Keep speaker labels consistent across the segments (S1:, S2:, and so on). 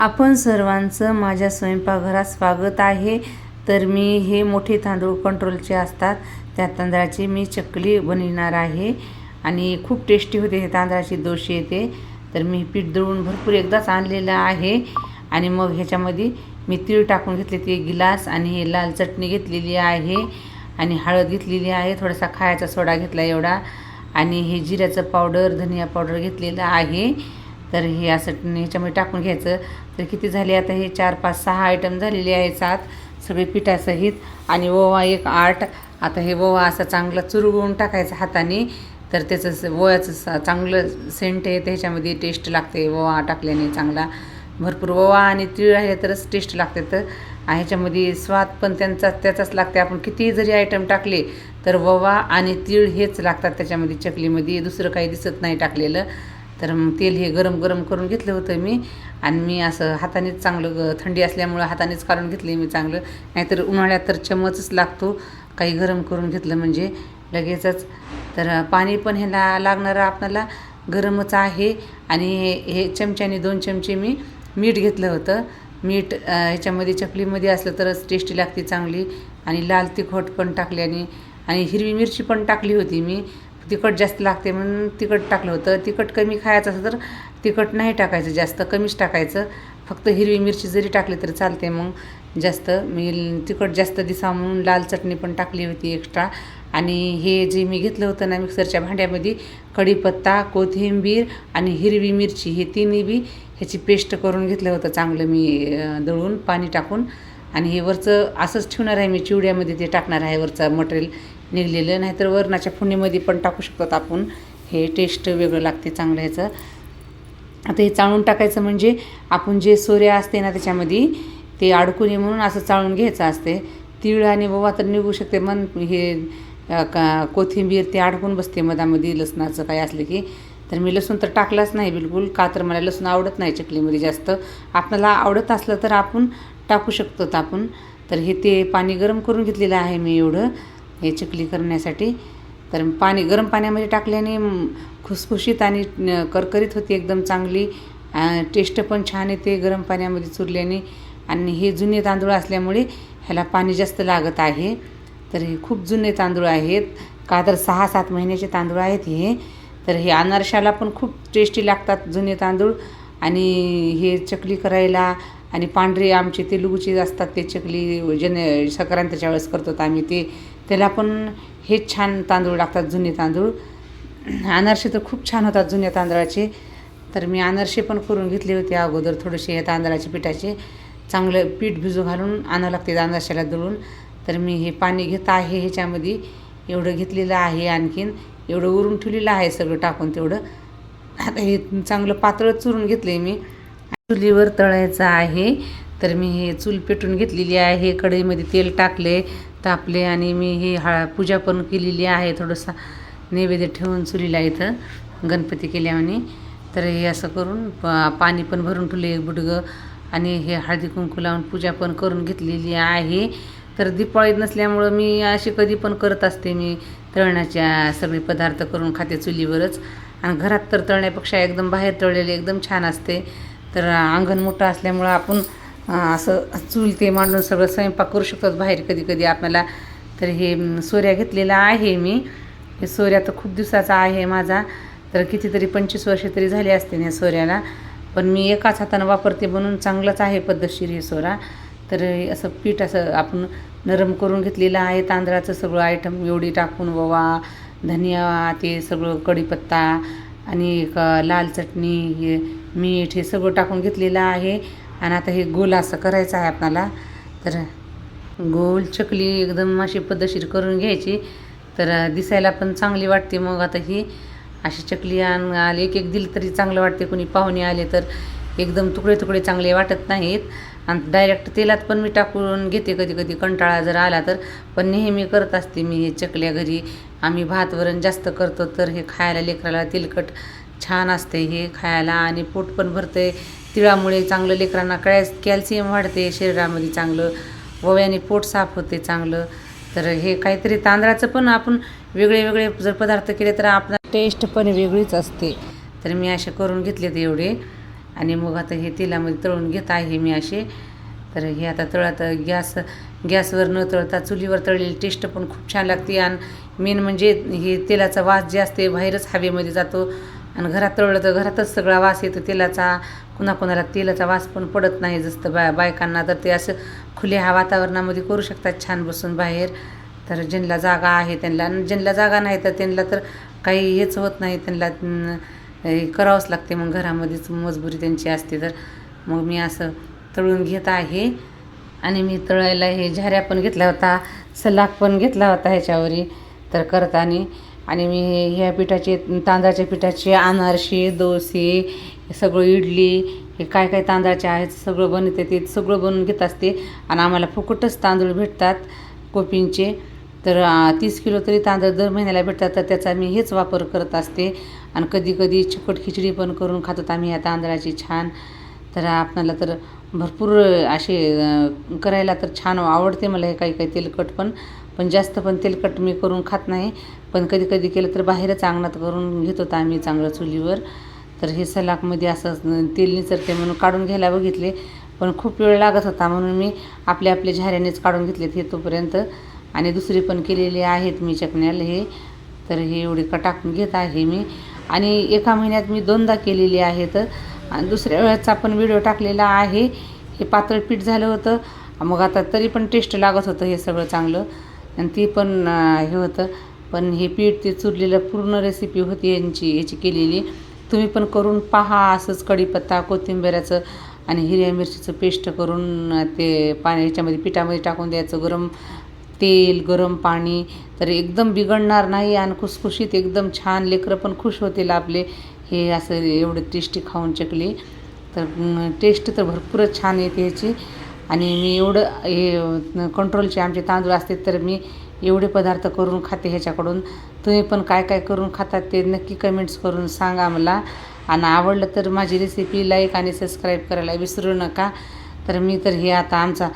S1: आपण सर्वांचं माझ्या स्वयंपाकघरात स्वागत आहे. तर मी हे मोठे तांदूळ कंट्रोलचे असतात. त्या तांदळाची मी चकली बनविणार आहे. आणि खूप टेस्टी होते हे तांदळाची दोशी येते तर मी पीठ दळून भरपूर एकदाच आणलेलं आहे. आणि मग ह्याच्यामध्ये मी तीळ टाकून घेतले ते गिलास आणि हे लाल चटणी घेतलेली आहे. आणि हळद घेतलेली आहे. थोडासा खायचा सोडा घेतला एवढा. आणि हे जिऱ्याचं पावडर धनिया पावडर घेतलेलं आहे. तर हे असं ह्याच्यामध्ये टाकून घ्यायचं. तर किती झाले आता हे चार पाच सहा आयटम झालेले आहे सात. सगळे पिठासहित. आणि ओवा एक आठ. आता हे ओवा असा चांगला चुरगळून टाकायचं हाताने. तर त्याचं ओव्याचं चांगलं सेंट आहे. ह्याच्यामध्ये टेस्ट लागते. ओवा टाकल्याने चांगला. भरपूर ओवा आणि तीळ राहिले तरच टेस्ट लागते तर. ह्याच्यामध्ये स्वाद पण त्यांचा त्याचाच लागते. आपण कितीही जरी आयटम टाकले तर ओवा आणि तीळ हेच लागतात. त्याच्यामध्ये चकलीमध्ये दुसरं काही दिसत नाही टाकलेलं. तर मग तेल हे गरम गरम करून घेतलं होतं मी. आणि मी असं हातानेच चांगलं ग थंडी असल्यामुळं हातानेच काढून घेतले मी चांगलं. नाहीतर उन्हाळ्यात तर चमचच लागतो. काही गरम करून घेतलं म्हणजे लगेचच. तर पाणी पण ह्याला लागणारं आपल्याला गरमच आहे. आणि हे हे चमच्याने दोन चमचे मी मीठ घेतलं होतं. मीठ ह्याच्यामध्ये चकलीमध्ये असलं तरच टेस्टी लागते चांगली. आणि लाल तिखट पण टाकल्याने. आणि हिरवी मिरची पण टाकली होती मी. तिखट जास्त लागते म्हणून तिखट टाकलं होतं. तिखट कमी खायचं असं तर तिखट नाही टाकायचं जास्त कमीच टाकायचं. फक्त हिरवी मिरची जरी टाकली तरी चालते मग जास्त. मी तिखट जास्त दिसा म्हणून लाल चटणी पण टाकली होती एक्स्ट्रा आणि हे जे मी घेतलं होतं ना मिक्सरच्या भांड्यामध्ये कढीपत्ता कोथिंबीर आणि हिरवी मिरची हे तिन्ही बी ह्याची पेस्ट करून घेतलं होतं चांगलं मी दळून पाणी टाकून. आणि हे वरचं असंच ठेवणार आहे मी चिवड्यामध्ये ते टाकणार आहे वरचं मटेरियल निघलेलं नाहीतर वरणाच्या फोडणीमध्ये पण टाकू शकतात आपण. हे टेस्ट वेगळं लागते चांगलं ह्याचं. आता हे चाळून टाकायचं म्हणजे आपण जे सोरे असते ना त्याच्यामध्ये ते अडकून नये म्हणून असं चाळून घ्यायचं असते. तीळ आणि ओवा तर निघू शकते मन हे का कोथिंबीर ते अडकून बसते मधामध्ये लसणाचं काय असलं की. तर मी लसूण तर टाकलाच नाही बिलकुल का तर मला लसूण आवडत नाही चकलीमध्ये जास्त. आपल्याला आवडत असलं तर आपण टाकू शकतो आपण. तर हे ते पाणी गरम करून घेतलेलं आहे मी एवढं. हे चकली करण्यासाठी. तर पाणी गरम पाण्यामध्ये टाकल्याने खुसखुशीत आणि करकरीत होती एकदम चांगली. टेस्ट पण छान येते गरम पाण्यामध्ये चुरल्याने. आणि हे जुने तांदूळ असल्यामुळे ह्याला पाणी जास्त लागत आहे. तर हे खूप जुने तांदूळ आहेत. का तर सहा सात महिन्याचे तांदूळ आहेत हे. तर हे अनारशाला पण खूप टेस्टी लागतात जुने तांदूळ. आणि हे चकली करायला आणि पांढरे आमचे ते लुगुचे असतात ते चकली जन संक्रांतीच्या वेळेस करतो आम्ही ते. त्याला पण हेच छान तांदूळ लागतात जुने तांदूळ. अनारसे तर खूप छान होतात जुन्या तांदळाचे. तर मी अनारसे पण करून घेतले होते अगोदर थोडेसे या तांदळाचे पिठाचे. चांगलं पीठ भिजू घालून आणावं लागते अनारशाला दळून. तर मी हे पाणी घेत आहे ह्याच्यामध्ये. एवढं घेतलेलं आहे आणखीन. एवढं उरून ठेवलेलं आहे सगळं टाकून तेवढं. आता हे चांगलं पातळ चुरून घेतले मी. चुलीवर तळायचं आहे. तर मी हे चूल पेटून घेतलेली आहे. कढईमध्ये तेल टाकले तापले आणि मी हे हळा पूजा पण केलेली आहे. थोडंसं नैवेद्य ठेवून चुलीला इथं गणपती केल्याने तर हे असं करून प- पाणी पण भरून ठेवले एक बुडगं. आणि हे हळदी कुंकू लावून पूजा पण करून घेतलेली आहे. तर दिपाळीत नसल्यामुळं मी अशी कधी पण करत असते मी. तळण्याच्या सगळे पदार्थ करून खाते चुलीवरच. आणि घरात तर तळण्यापेक्षा एकदम बाहेर तळलेले एकदम छान असते. तर अंगण मोठं असल्यामुळं आपण असं चूल ते मांडून सगळं स्वयंपाक करू शकतो बाहेर कधी कधी आपल्याला. तर हे सोऱ्या घेतलेला आहे मी. हे सोऱ्या तर खूप दिवसाचा आहे माझा. तर कितीतरी पंचवीस वर्षे तरी झाली असते या सोऱ्याला. पण मी एकाच हातानं वापरते म्हणून चांगलंच आहे पद्धतशीर हे सोरा. तर हे असं पीठ असं आपण नरम करून घेतलेलं आहे. तांदळाचं सगळं आयटम एवढी टाकून ववा धनिया ते सगळं कढीपत्ता आणि लाल चटणी हे मीठ हे सगळं टाकून घेतलेलं आहे. आणि आता हे गोल असं करायचं आहे आपणाला. तर गोल चकली एकदम अशी पद्धतशीर करून घ्यायची. तर दिसायला पण चांगली वाटते. मग आता ही अशी चकली आण आली एक एक दिली तरी चांगलं वाटते. कोणी पाहुणे आले तर एकदम तुकडे तुकडे चांगले वाटत नाहीत. आणि डायरेक्ट तेलात पण मी टाकून घेते कधी कधी. कंटाळा जर आला तर. पण नेहमी करत असते मी हे चकल्या घरी. आम्ही भात वरण जास्त करतो तर हे खायला लेकराला तेलकट छान असते. हे खायला आणि पोट पण भरते तिळामुळे चांगलं लेकरांना काय कॅल्शियम वाढते शरीरामध्ये चांगलं वव्याने पोट साफ होते चांगलं. तर हे काहीतरी तांदळाचं पण आपण वेगळे वेगळे जर पदार्थ केले तर आपला टेस्ट पण वेगळीच असते. तर मी असे करून घेतले ते एवढे. आणि मग आता हे तेलामध्ये तळून घेत आहे मी असे. तर हे आता तळत गॅस गॅसवर न तळता चुलीवर तळलेली टेस्ट पण खूप छान लागते. आणि मेन म्हणजे हे तेलाचा वास जे असते बाहेरच हवेमध्ये जातो. आणि घरात तळलं तर घरातच सगळा वास येतो तेलाचा कुणाकुणाला तेलाचा वास पण पडत नाही जसं बाय बायकांना तर ते असं खुल्या वातावरणामध्ये करू शकतात छान बसून बाहेर. तर ज्यांना जागा आहे त्यांना ज्यांना जागा नाही तर त्यांना तर काही हेच होत नाही त्यांना करावंच लागते. मग घरामध्येच मजबुरी त्यांची असते. तर मग मी असं तळून घेत आहे. आणि मी तळायला हे झाऱ्या पण घेतला होता सलाक पण घेतला होता ह्याच्यावरी. तर करताना आणि मी ह्या पिठाचे तांदळाच्या पिठाचे अनारसे डोसे हे सगळं इडली हे काय काय तांदळाचे आहेत सगळं बनते ते सगळं बनवून घेत असते. आणि आम्हाला फुकटच तांदूळ भेटतात कोपिंचे तर तीस किलो तरी तांदूळ दर महिन्याला भेटतात तर त्याचा मी हेच वापर करत असते. आणि कधी कधी चिकट खिचडी पण करून खातो आम्ही या तांदळाची छान. तर आपणाला तर भरपूर असे करायला तर छान आवडते मला हे काही काही तेलकट पण. पण जास्त पण तेलकट मी करून खात नाही. पण कधी कधी केलं तर बाहेरच अंगणात करून घेत होतो आम्ही चांगलं चुलीवर. तर हे सलाकमध्ये असं तेल निचरते म्हणून काढून घ्यायला बघितले. पण खूप वेळ लागत होता म्हणून मी आपल्या आपल्या झाऱ्यानेच काढून घेतलेत हे तोपर्यंत. आणि दुसरी पण केलेली आहेत मी चकण्याला हे. तर हे एवढे कटाकून घेत आहे मी. आणि एका महिन्यात मी दोनदा केलेली आहेत. आणि दुसऱ्या वेळेचा पण व्हिडिओ टाकलेला आहे. हे पातळ पीठ झालं होतं. मग आता तरी पण टेस्ट लागत होतं हे सगळं चांगलं. आणि ती पण हे होतं. पण हे पीठ ते चुरलेलं पूर्ण रेसिपी होती यांची याची केलेली. तुम्ही पण करून पहा असंच कढीपत्ता कोथिंबिराचं आणि हिरव्या मिरचीचं पेस्ट करून ते पाणी ह्याच्यामध्ये पिठामध्ये टाकून द्यायचं गरम तेल गरम पाणी. तर एकदम बिघडणार नाही आणि खुसखुशीत एकदम छान लेकरं पण खुश होतील आपले. हे असं एवढं टेस्टी खाऊन चकली तर टेस्ट तर भरपूरच छान येते ह्याची आणि मी एवढं हे कंट्रोलचे आमचे तांदूळ असते तर मी एवढे पदार्थ करून खाते ह्याच्याकडून. तुम्ही पण काय काय करून खातात ते नक्की कमेंट्स करून सांगा मला. आणि आवडलं तर माझी रेसिपी लाईक आणि सबस्क्राईब करायला विसरू नका. तर मी तर हे आता आमचा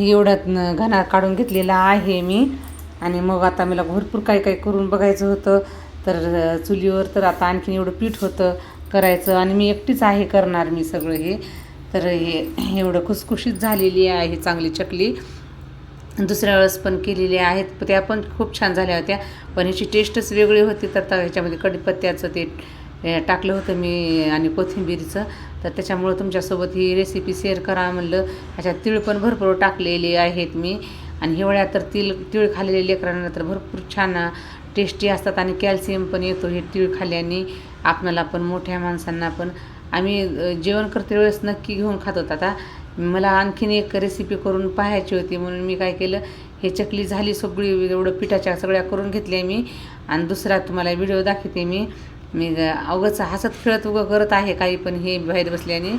S1: एवढ्यात घणा काढून घेतलेला आहे मी. आणि मग आता मला भरपूर काय काय करून बघायचं होतं. तर चुलीवर तर आता आणखीन एवढं पीठ होतं करायचं. आणि मी एकटीच आहे करणार मी सगळं हे. तर हे एवढं खुसखुशीत झालेली आहे चांगली चकली. दुसऱ्या वेळेस पण केलेल्या आहेत. त्या पण खूप छान झाल्या होत्या. पण ह्याची टेस्टच वेगळी होती. तर ह्याच्यामध्ये कढीपत्त्याचं ते टाकलं होतं मी आणि कोथिंबीरीचं. तर त्याच्यामुळं तुमच्यासोबत ही रेसिपी शेअर करा म्हणलं. ह्याच्यात तीळ पण भरपूर टाकलेले आहेत मी. आणि हिवाळ्यात तर तीळ तीळ खाल्लेले लेकरांना तर भरपूर छान टेस्टी असतात आणि कॅल्शियम पण येतो हे तीळ खाल्ल्याने. आपणाला पण मोठ्या माणसांना पण. आम्ही जेवण करते वेळेस नक्की घेऊन खात होतो आता मला आणखीन एक रेसिपी करून पाहायची होती म्हणून मी काय केलं हे चकली झाली सगळी एवढं पिठाच्या सगळ्या करून घेतल्या मी. आणि दुसरा तुम्हाला व्हिडिओ दाखवते मी. मी अवघंच हसत खेळत उगं करत आहे काही पण हे बाहेर बसल्याने.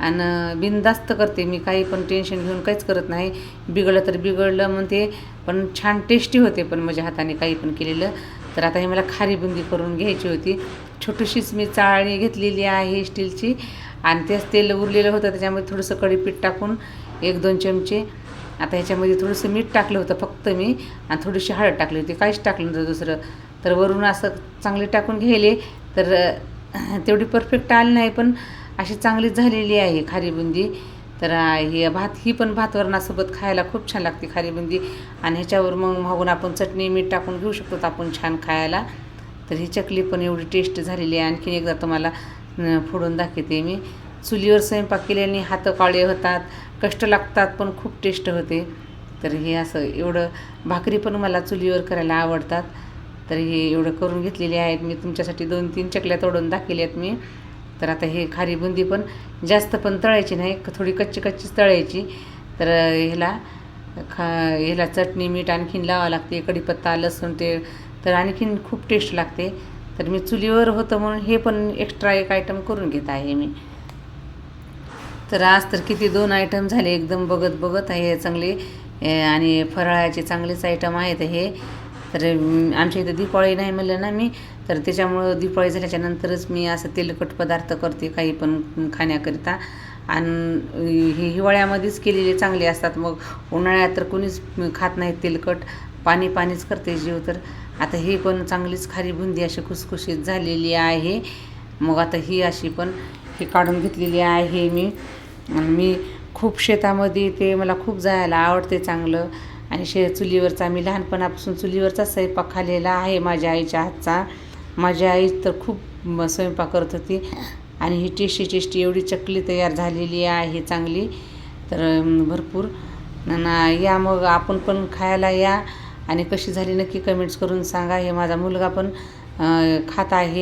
S1: आणि बिनदास्त करते मी काही पण टेन्शन घेऊन काहीच करत नाही. बिघडलं तर बिघडलं म्हणते पण छान टेस्टी होते पण माझ्या हाताने काही पण केलेलं. तर आता हे मला खारी बुंदी करून घ्यायची होती. छोटीशीच मी चाळणी घेतलेली आहे स्टीलची आणि तेच तेल उरलेलं होतं त्याच्यामध्ये थोडंसं कढीपीठ टाकून एक दोन चमचे. आता ह्याच्यामध्ये थोडंसं मीठ टाकलं होतं फक्त मी आणि थोडीशी हळद टाकली होती. काहीच टाकलं नव्हतं दुसरं. तर वरून असं चांगले टाकून घ्यायले तर तेवढी परफेक्ट आली नाही पण अशी चांगलीच झालेली आहे खारी बुंदी तर ही भात ही पण भात वरणासोबत खायला खूप छान लागते खारी बुंदी आणि ह्याच्यावर मग मागून आपण चटणी मीठ टाकून घेऊ शकतो आपण छान खायला. तर ही चकली पण एवढी टेस्ट झालेली आहे. आणखीन एकदा तुम्हाला फोडून दाखवते मी. चुलीवर स्वयंपाक केल्याने हात काळे होतात कष्ट लागतात पण खूप टेस्ट होते. तर हे असं एवढं भाकरी पण मला चुलीवर करायला आवडतात. तर हे एवढं करून घेतलेले आहेत. मी तुमच्यासाठी दोन तीन चकल्या तोडून दाखवल्यात मी. तर आता हे खारी बुंदी पण जास्त पण तळायची नाही क- थोडी कच्ची कच्चीच तळायची. तर ह्याला खा ह्याला चटणी मीठ आणखीन लावावं लागते कढीपत्ता लसूण ते तर आणखीन खूप टेस्ट लागते. तर मी चुलीवर होतं म्हणून हे पण एक्स्ट्रा एक आयटम करून घेत आहे मी. तर आज तर किती दोन आयटम झाले एकदम बघत बघत आहे चांगले. आणि फराळाचे चांगलेच आयटम आहेत हे. तर आमच्या इथं दिपाळी नाही म्हणलं ना मी. तर त्याच्यामुळं दिपाळी झाल्याच्या नंतरच मी असं तेलकट पदार्थ करते काही पण खाण्याकरिता. आणि हे हिवाळ्यामध्येच केलेले चांगले असतात. मग उन्हाळ्यात तर कोणीच खात नाही तेलकट. पाणी पाणीच करते जीव तर. आता ही पण चांगलीच खारी बुंदी अशी खुसखुशीत झालेली आहे. मग आता ही अशी पण हे काढून घेतलेली आहे मी. मी खूप शेतामध्ये ते मला खूप जायला आवडते चांगलं. आणि शे चुलीवरचा मी लहानपणापासून चुलीवरचा स्वयंपाक खाल्लेला आहे माझ्या आईच्या हातचा. माझी आई तर खूप स्वयंपाक करत होती. आणि ही टेस्टी टेस्टी एवढी चकली तयार झालेली आहे चांगली. तर भरपूर. ना या मग आपण पण खायला या. आणि कशी झाली नक्की कमेंट्स करून सांगा. हे माझा मुलगा पण खात आहे.